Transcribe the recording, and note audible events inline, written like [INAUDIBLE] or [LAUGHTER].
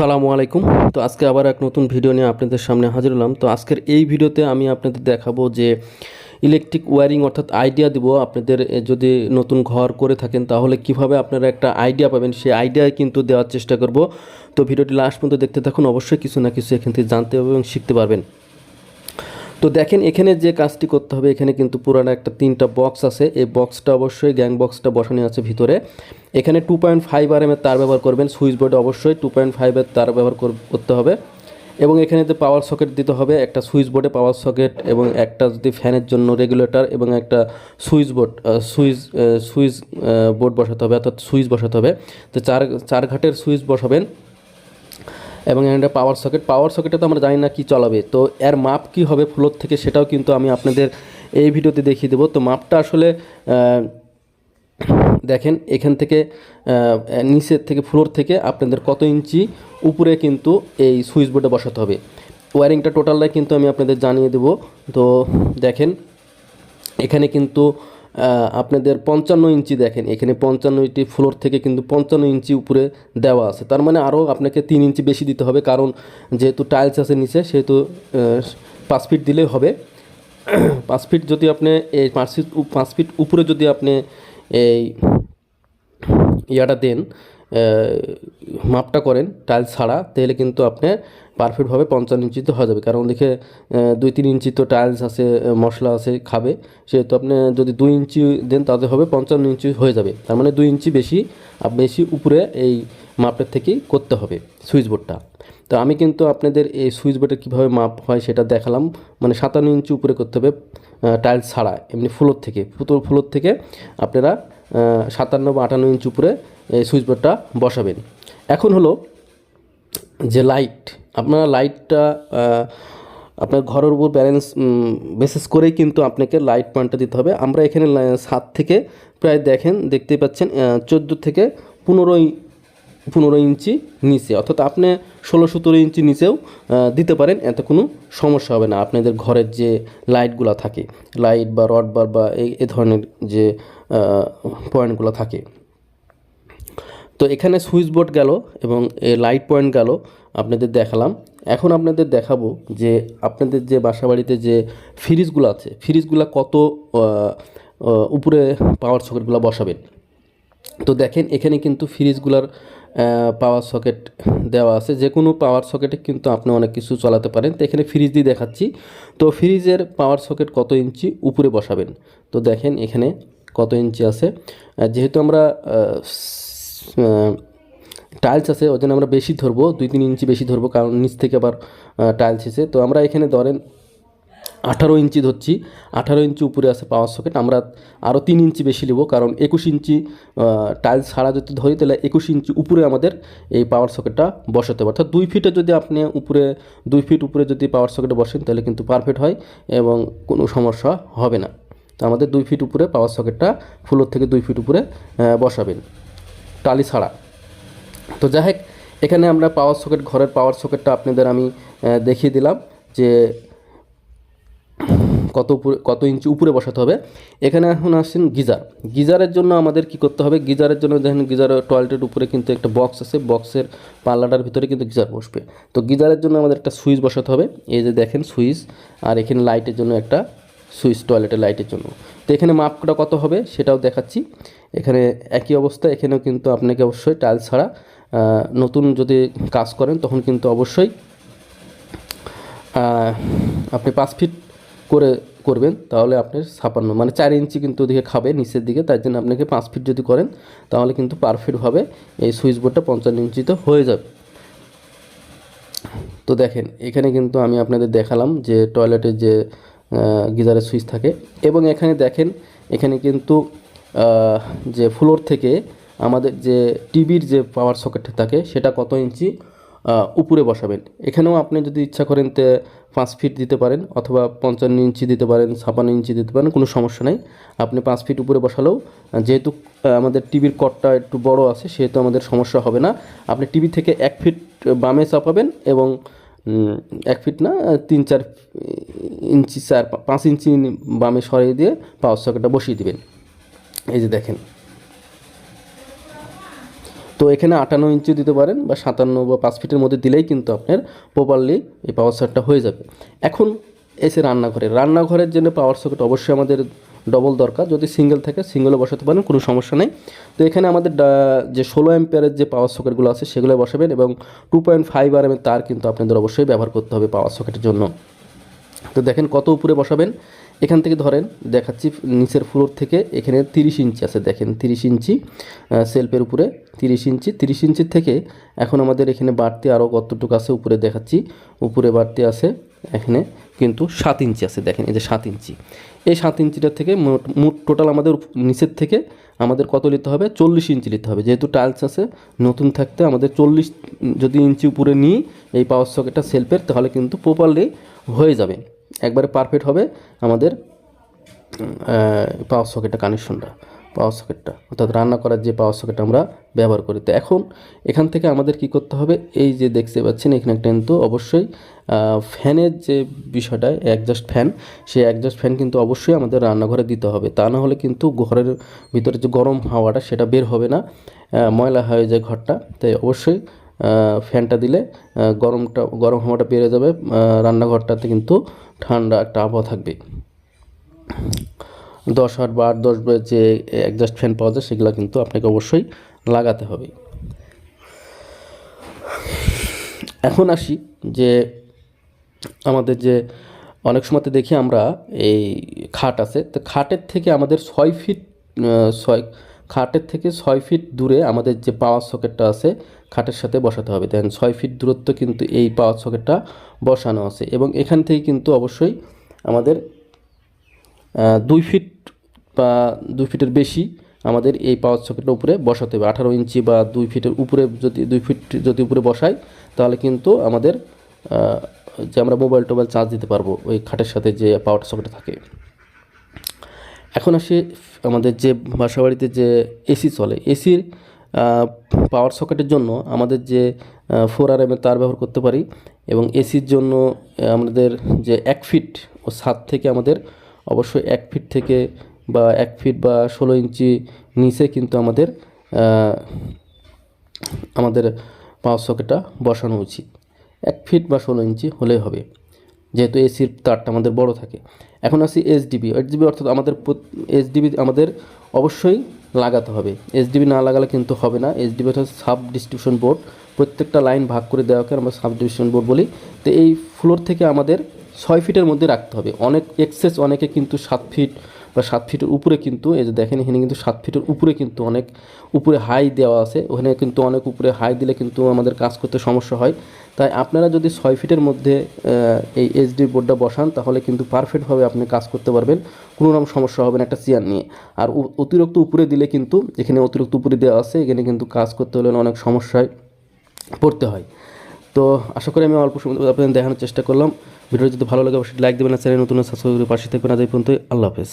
আসসালামু আলাইকুম। তো আজকে আবার এক নতুন ভিডিও নিয়ে আপনাদের সামনে হাজির হলাম। তো আজকের এই ভিডিওতে আমি আপনাদের দেখাবো যে ইলেকট্রিক ওয়্যারিং অর্থাৎ আইডিয়া দিব আপনাদের যদি নতুন ঘর করে থাকেন তাহলে কীভাবে আপনারা একটা আইডিয়া পাবেন, সেই আইডিয়া কিন্তু দেওয়ার চেষ্টা করব। তো ভিডিওটি লাস্ট পর্যন্ত দেখতে থাকুন, অবশ্যই কিছু না কিছু এখান থেকে জানতে হবে এবং শিখতে পারবেন। তো দেখেন, এখানে যে কাজটি করতে হবে, এখানে কিন্তু পুরানো একটা তিনটা বক্স আছে। এই বক্সটা অবশ্যই গ্যাং বক্সটা বসানো আছে ভিতরে। এখানে টু পয়েন্ট ফাইভ আর এর তার ব্যবহার করবেন সুইচ বোর্ডে অবশ্যই টু পয়েন্ট ফাইভের তার ব্যবহার করতে হবে। এবং এখানে যে পাওয়ার সকেট দিতে হবে, একটা সুইচ বোর্ডে পাওয়ার সকেট এবং একটা যদি ফ্যানের জন্য রেগুলেটর এবং একটা switch board switch switch board বসাতে হবে, অর্থাৎ সুইচ বসাতে হবে। তো চার চার ঘাটের সুইচ বসাবেন। এবং এখানে পাওয়ার সকেট পাওয়ার সকেটে তো আমরা জানি না কি চলাবে। তো এর মাপ কি হবে ফ্লোর থেকে সেটাও কিন্তু আমি আপনাদের এই ভিডিওতে দেখিয়ে দেবো। তো মাপটা আসলে দেখেন, এখান থেকে নিচের থেকে, ফ্লোর থেকে আপনাদের কত ইঞ্চি উপরে কিন্তু এই সুইচ বোর্ডে বসাতে হবে। ওয়ারিংটা টোটালটাই কিন্তু আমি আপনাদের জানিয়ে দেবো। তো দেখেন, এখানে কিন্তু আপনাদের পঞ্চান্ন ইঞ্চি দেখেন, এখানে পঞ্চান্নটি ফ্লোর থেকে কিন্তু পঞ্চান্ন ইঞ্চি উপরে দেওয়া আছে। তার মানে আরও আপনাকে তিন ইঞ্চি বেশি দিতে হবে, কারণ যেহেতু টাইলস আছে নিচে, সেহেতু পাঁচ ফিট দিলেই হবে। [CLEARS THROAT] পাঁচ ফিট যদি আপনি এই পাঁচ ফিট পাঁচ ফিট উপরে যদি আপনি এই ইয়াটা দেন মাপটা করেন টাইলস ছাড়া, তাহলে কিন্তু আপনি পারফেক্টভাবে পঞ্চান্ন ইঞ্চিতে হয়ে যাবে। কারণ দেখে দুই তিন ইঞ্চি তো টাইলস আছে মশলা আছে, খাবে। সেহেতু আপনি যদি দুই ইঞ্চি দেন তাতে হবে পঞ্চান্ন ইঞ্চি হয়ে যাবে। তার মানে দুই ইঞ্চি বেশি বেশি উপরে এই মাপটার থেকেই করতে হবে সুইচ বোর্ডটা তো আমি কিন্তু আপনাদের এই সুইচ বোর্ডের কীভাবে মাপ হয় সেটা দেখালাম। মানে সাতান্ন ইঞ্চি উপরে করতে হবে টাইলস ছাড়া, এমনি ফ্লোর থেকে। পুতুল ফ্লোর থেকে আপনারা সাতান্ন বা আটান্ন ইঞ্চি উপরে এই সুইচ বোর্ডটা বসাবেন। এখন হলো যে লাইট আপনারা লাইটটা আপনার ঘরের উপর ব্যালেন্স বেসিস করেই কিন্তু আপনাকে লাইট পয়েন্টটা দিতে হবে। আমরা এখানে সাত থেকে প্রায় দেখেন, দেখতেই পাচ্ছেন চোদ্দ থেকে পনেরো পনেরো ইঞ্চি নিচে। অর্থাৎ আপনি ষোলো সতেরো ইঞ্চি নিচেও দিতে পারেন, এতে কোনো সমস্যা হবে না। আপনাদের ঘরের যে লাইটগুলো থাকে লাইট বা রড বার বা এই ধরনের যে পয়েন্টগুলো থাকে। তো এখানে সুইচ বোর্ড গেল এবং লাইট পয়েন্ট গেল। আপনাদের দেখালাম। এখন আপনাদের দেখাবো যে আপনাদের যে বাসাবাড়িতে যে ফ্রিজগুলো আছে, ফ্রিজগুলো কত উপরে পাওয়ার সকেটগুলো বসাবেন। তো দেখেন, এখানে কিন্তু ফ্রিজগুলার পাওয়ার সকেট দেওয়া আছে। যে কোনো পাওয়ার সকেটে কিন্তু আপনি অনেক কিছু চালাতে পারেন। তো এখানে ফ্রিজ দিয়ে দেখাচ্ছি। তো ফ্রিজের পাওয়ার সকেট কত ইঞ্চি উপরে বসাবেন? তো দেখেন, এখানে কত ইঞ্চি আছে। যেহেতু আমরা টাইলস আছে ওই জন্য আমরা বেশি ধরবো, দুই তিন ইঞ্চি বেশি ধরবো, কারণ নিচ থেকে আবার টাইলস এসে। তো আমরা এখানে ধরেন আঠারো ইঞ্চি ধরছি, আঠারো ইঞ্চি উপরে আছে পাওয়ার সকেট আমরা আরও তিন ইঞ্চি বেশি নেব, কারণ একুশ ইঞ্চি টাইলস ছাড়া যদি ধরি, তাহলে একুশ ইঞ্চি উপরে আমাদের এই পাওয়ার সকেটটা বসাতে হবে অর্থাৎ দুই ফিটে যদি আপনি উপরে, দুই ফিট উপরে যদি পাওয়ার সকেটে বসেন, তাহলে কিন্তু পারফেক্ট হয় এবং কোনো সমস্যা হবে না। তো আমাদের দুই ফিট উপরে পাওয়ার সকেটটা ফ্লোর থেকে দুই ফিট উপরে বসাবেন, টালি ছাড়া। তো যাই হোক, এখানে আমরা পাওয়ার সকেট ঘরের পাওয়ার সকেটটা আপনাদের আমি দেখিয়ে দিলাম যে কত উপরে, কত ইঞ্চি উপরে বসাতে হবে। এখানে এখন আসছেন গিজার। গিজারের জন্য আমাদের কি করতে হবে? গিজারের জন্য দেখেন গিজার টয়লেটের উপরে কিন্তু একটা বক্স আছে। বক্সের পাল্লাটার ভিতরে কিন্তু গিজার বসবে। তো গিজারের জন্য আমাদের একটা সুইচ বসাতে হবে। এই যে দেখেন সুইচ, আর এখানে লাইটের জন্য একটা সুইচ টয়লেটের লাইটের জন্য। তো এখানে মাপটা কত হবে সেটাও দেখাচ্ছি। এখানে একই অবস্থা, এখানেও কিন্তু আপনাকে অবশ্যই টাইলস ছাড়া নতুন যদি কাজ করেন, তখন কিন্তু অবশ্যই আপনি পাঁচ ফিট করে করবেন, তাহলে আপনার ছাপান্ন মানে চার ইঞ্চি কিন্তু ওদিকে খাবে নিচের দিকে, তার জন্য আপনাকে পাঁচ ফিট যদি করেন, তাহলে কিন্তু পারফেক্টভাবে এই সুইচ বোর্ডটা পঞ্চান্ন ইঞ্চিতে হয়ে যাবে। তো দেখেন, এখানে কিন্তু আমি আপনাদের দেখালাম যে টয়লেটের যে গিজারের সুইচ থাকে, এবং এখানে দেখেন, এখানে কিন্তু যে ফ্লোর থেকে আমাদের যে টিভির যে পাওয়ার সকেটটা থাকে, সেটা কত ইঞ্চি উপরে বসাবেন। এখানেও আপনি যদি ইচ্ছা করেন তে পাঁচ ফিট দিতে পারেন অথবা পঞ্চান্ন ইঞ্চি দিতে পারেন, ছাপান্ন ইঞ্চি দিতে পারেন, কোনো সমস্যা নেই। আপনি পাঁচ ফিট উপরে বসালেও যেহেতু আমাদের টিভির কটটা একটু বড় আছে, সেহেতু আমাদের সমস্যা হবে না। আপনি টিভি থেকে এক ফিট বামে চাপাবেন এবং এক ফিট না, তিন চার ইঞ্চি চার, পাঁচ ইঞ্চি বামে সরিয়ে দিয়ে পাওয়ার সকেটটা বসিয়ে দিবেন। এই যে দেখেন। তো এখানে আটান্ন ইঞ্চি দিতে পারেন বা সাতান্ন বা পাঁচ ফিটের মধ্যে দিলেই কিন্তু আপনার প্রপারলি এই পাওয়ার সকেটটা হয়ে যাবে। এখন এসে রান্নাঘরে, রান্নাঘরের জন্য পাওয়ার সকেট অবশ্যই আমাদের ডবল দরকার। যদি সিঙ্গেল থাকে সিঙ্গেলও বসাতে পারেন, কোনো সমস্যা নেই। তো এখানে আমাদের যে ষোলো অ্যাম্পিয়ারের যে পাওয়ার সকেটগুলো আছে সেগুলো বসাবেন এবং টু পয়েন্ট ফাইভ আর তার কিন্তু আপনাদের অবশ্যই ব্যবহার করতে হবে পাওয়ার সকেটের জন্য। তো দেখেন কত উপরে বসাবেন। এখান থেকে ধরেন দেখাচ্ছি নিচের ফ্লোর থেকে এখানে তিরিশ ইঞ্চি আছে, দেখেন তিরিশ ইঞ্চি সেলফের উপরে তিরিশ ইঞ্চি। তিরিশ ইঞ্চির থেকে এখন আমাদের এখানে বাড়তি আরও কতটুকু আছে উপরে দেখাচ্ছি। উপরে বাড়তি আছে এখানে কিন্তু সাত ইঞ্চি আছে, দেখেন এই যে সাত ইঞ্চি। এই সাত ইঞ্চিটা থেকে মোট মোট টোটাল আমাদের নিচের থেকে আমাদের কত নিতে হবে? চল্লিশ ইঞ্চি নিতে হবে। যেহেতু টাইলস আছে, নতুন থাকতে আমাদের চল্লিশ যদি ইঞ্চি উপরে নিই, এই পাওয়ার সকেটটা সেলফের তাহলে কিন্তু প্রপারলি হয়ে যাবে। একবারে পারফেক্ট হবে আমাদের পাওয়ার সকেটটা কানেকশনটা পাওয়ার সকেটটা অর্থাৎ রান্না করার যে পাওয়ার সকেট আমরা ব্যবহার করি। তো এখন এখান থেকে আমাদের কি করতে হবে? এই যে দেখতে পাচ্ছেন, এখানে একটা কিন্তু অবশ্যই ফ্যানের যে বিষয়টা একজাস্ট ফ্যান সেই একজাস্ট ফ্যান কিন্তু অবশ্যই আমাদের রান্নাঘরে দিতে হবে। তা না হলে কিন্তু ঘরের ভিতরে যে গরম হাওয়াটা, সেটা বের হবে না ময়লা হয়ে যায় ঘরটা। তাই অবশ্যই ফ্যানটা দিলে গরমটা, গরম হাওয়াটা বেড়ে যাবে রান্নাঘরটাতে কিন্তু ঠান্ডা একটা আবহাওয়া থাকবে। দশ আট বা আট, দশ যে একজাস্ট ফ্যান পাওয়া যায়, সেগুলো কিন্তু আপনাকে অবশ্যই লাগাতে হবে। এখন আসি যে আমাদের যে, অনেক সময়তে দেখি আমরা এই খাট আছে, তো খাটের থেকে আমাদের ছয় ফিট ছয়, খাটের থেকে ছয় ফিট দূরে আমাদের যে পাওয়ার সকেটটা আছে খাটের সাথে বসাতে হবে। দেন ছয় ফিট দূরত্ব কিন্তু এই পাওয়ার সকেটটা বসানো আছে এবং এখান থেকে কিন্তু অবশ্যই আমাদের দুই ফিট বা দুই ফিটের বেশি আমাদের এই পাওয়ার সকেটের উপরে বসাতে হবে। আঠারো ইঞ্চি বা দুই ফিটের উপরে যদি, দুই ফিট যদি উপরে বসাই, তাহলে কিন্তু আমাদের যে আমরা মোবাইল টোবাইল চার্জ দিতে পারব ওই খাটের সাথে যে পাওয়ার সকেট থাকে। এখন আসি আমাদের যে বাসাবাড়িতে যে এসি চলে। এসির পাওয়ার সকেটের জন্য আমাদের যে ফোর আর এমের তার ব্যবহার করতে পারি এবং এসির জন্য আমাদের যে এক ফিট ও সাত থেকে আমাদের অবশ্যই এক ফিট থেকে বা এক ফিট বা ষোলো ইঞ্চি নিচে কিন্তু আমাদের আমাদের পাওয়ার সকেটটা বসানো উচিত। এক ফিট বা ষোলো ইঞ্চি হলেই হবে, যেহেতু এসির তারটা আমাদের বড় থাকে। এখন আসি এইচডিবি এইচডিবি অর্থাৎ আমাদের এইচডিবি আমাদের অবশ্যই লাগাতে হবে। এইচডিবি না লাগালে কিন্তু হবে না। এসডিবি হচ্ছে সাব ডিস্ট্রিবিউশন বোর্ড। প্রত্যেকটা লাইন ভাগ করে দেওয়াকে আমরা সাব ডিস্ট্রিবিউশন বোর্ড বলি। তো এই ফ্লোর থেকে আমাদের ছয় ফিটের মধ্যে রাখতে হবে। অনেক এক্সেস অনেকে কিন্তু সাত ফিট বা সাত ফিটের উপরে কিন্তু, এই যে দেখেন এখানে কিন্তু সাত ফিটের উপরে কিন্তু অনেক উপরে হাই দেওয়া আছে। ওখানে কিন্তু অনেক উপরে হাই দিলে কিন্তু আমাদের কাজ করতে সমস্যা হয়। তাই আপনারা যদি ছয় ফিটের মধ্যে এই এইচডি বোর্ডটা বসান, তাহলে কিন্তু পারফেক্টভাবে আপনি কাজ করতে পারবেন। কোনো রকম সমস্যা হবে না একটা চেয়ার নিয়ে। আর অতিরিক্ত উপরে দিলে কিন্তু, এখানে অতিরিক্ত উপরে দেওয়া আছে, এখানে কিন্তু কাজ করতে হলে অনেক সমস্যায় পড়তে হয়। তো আশা করি আমি অল্প সময় আপনাদের দেখানোর চেষ্টা করলাম। ভিডিও যদি ভালো লাগে, অবশ্যই লাইক দেবেন চ্যানেল নতুন সাবস্ক্রাইব করে পাশে থাকবেন। আজ এই পর্যন্ত আল্লাহ হাফেজ।